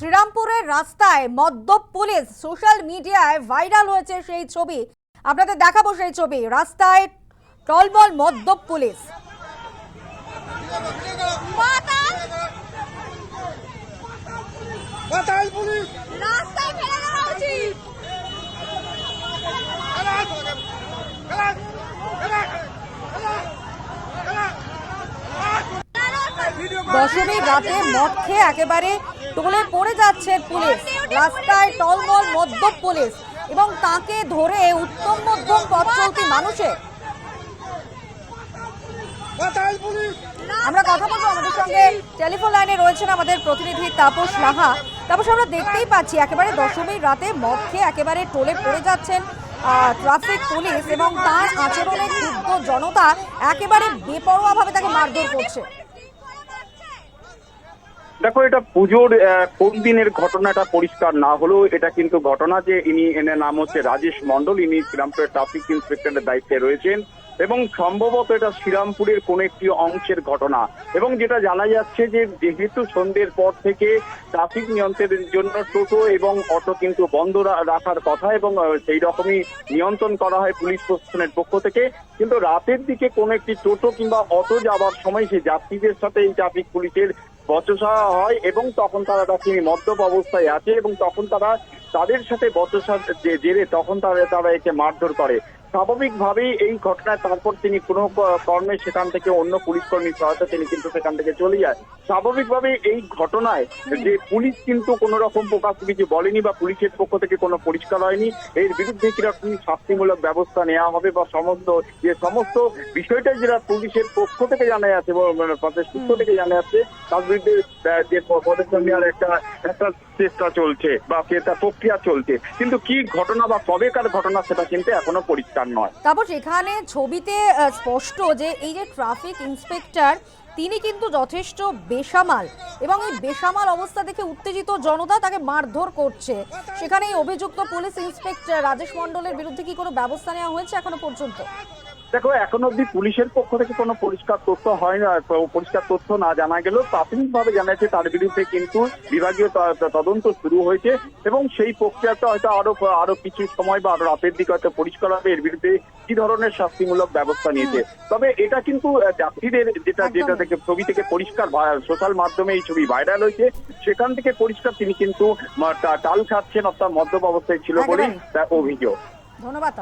শ্রীরামপুরের রাস্তায় মদ্যপ police social মিডিয়ায় ভাইরাল হয়েছে সেই ছবি। আপনাদের দেখাবো সেই ছবি। রাস্তায় টলমল মদ্যপ পুলিশ। বাতাল পুলিশ। রাস্তায় ফেলে দেওয়া উচিত। খেলাস খেলাস খেলাস দশমীর রাতে মদ খেয়ে একেবারে টোলে পড়ে যাচ্ছে পুলিশ। রাস্তায় টলমল মদ্যপ পুলিশ এবং তাকে ধরে উত্তম মধ্যম পথ চলতি মানুষের আমরা কথা বলব আমাদের সঙ্গে। টেলিফোন লাইনে রয়েছেন আমাদের প্রতিনিধি তাপস লাহা। তাপস আমরা দেখতেই পাচ্ছি একেবারে দশমীর রাতে মদ খেয়ে একেবারে টোলে পড়ে যাচ্ছেন ট্রাফিক পুলিশ এবং তার আচরণে ক্ষুব্ধ জনতা একেবারে বেপরোয়াভাবে তাকে মারধর করছে। দেখো, এটা পুজোর কোন দিনের ঘটনাটা পরিষ্কার না হলেও এটা কিন্তু ঘটনা যে ইনি এনার নাম হচ্ছে রাজেশ মন্ডল ইনি শ্রীরামপুরের ট্রাফিক ইন্সপেক্টরের দায়িত্বে রয়েছেন এবং সম্ভবত এটা শ্রীরামপুরের কোন একটি অংশের ঘটনা। এবং যেটা জানা যাচ্ছে যে যেহেতু সন্ধ্যের পর থেকে ট্রাফিক নিয়ন্ত্রণের জন্য টোটো এবং অটো কিন্তু বন্ধ রাখার কথা এবং সেই রকমই নিয়ন্ত্রণ করা হয় পুলিশ প্রশাসনের পক্ষ থেকে। কিন্তু রাতের দিকে কোনো একটি টোটো কিংবা অটো যাওয়ার সময় সেই যাত্রীদের সাথে এই ট্রাফিক পুলিশের বচসা হয় এবং তখন তারা তাকে মদ্যপ অবস্থায় আছে এবং তখন তারা তাদের সাথে বচসা জেরে তখন তারা তারা একে মারধর করে। স্বাভাবিকভাবেই এই ঘটনায় তারপর তিনি কোনো কর্মে সেখান থেকে অন্য পুলিশ কর্মীর সহায়তা তিনি কিন্তু সেখান থেকে চলে যায়। স্বাভাবিকভাবে এই ঘটনায় যে পুলিশ কিন্তু কোনো রকম প্রকাশ কিছু বলেনি বা পুলিশের পক্ষ থেকে কোনো পরিষ্কার হয়নি এর বিরুদ্ধে কীরকম শাস্তিমূলক ব্যবস্থা নেওয়া হবে বা সমস্ত যে সমস্ত বিষয়টা যেটা পুলিশের পক্ষ থেকে জানা যাচ্ছে মানে সূত্র থেকে জানা যাচ্ছে তার বিরুদ্ধে যে পদক্ষেপ নেওয়ার একটা একটা চেষ্টা চলছে বা সেটা প্রক্রিয়া চলছে। কিন্তু কি ঘটনা বা কবেকার ঘটনা সেটা কিন্তু এখনও পরিষ্কার নয়। তারপর সেখানে ছবিতে স্পষ্ট যে এই যে ট্রাফিক ইন্সপেক্টর, তিনি কিন্তু যথেষ্ট বেসামাল এবং এই বেসামাল অবস্থা দেখে উত্তেজিত জনতা তাকে মারধর করছে। সেখানে এই অভিযুক্ত পুলিশ ইন্সপেক্টর রাজেশ মন্ডলের বিরুদ্ধে কি কোনো ব্যবস্থা নেওয়া হয়েছে এখনও পর্যন্ত? দেখো এখন অব্দি পুলিশের পক্ষ থেকে কোনো পরিষ্কার তথ্য হয় না পরিষ্কার তথ্য না জানা গেলেও প্রাথমিকভাবে জানা যাচ্ছে তার বিরুদ্ধে কিন্তু বিভাগীয় তদন্ত শুরু হয়েছে এবং সেই প্রক্রিয়াটা হয়তো আরও আরও কিছু সময় বা আরও রাতের দিকে হয়তো পরিষ্কার হবে। এর বিরুদ্ধে কি ধরনের শাস্তিমূলক ব্যবস্থা নিয়েছে? তবে এটা কিন্তু যাত্রীদের যেটা যেটা থেকে ছবি থেকে পরিষ্কার সোশ্যাল মাধ্যমে এই ছবি ভাইরাল হয়েছে সেখান থেকে পরিষ্কার তিনি কিন্তু টাল খাচ্ছেন অর্থাৎ মদ্যপ অবস্থায় ছিল বলেই। অভিযোগ। ধন্যবাদ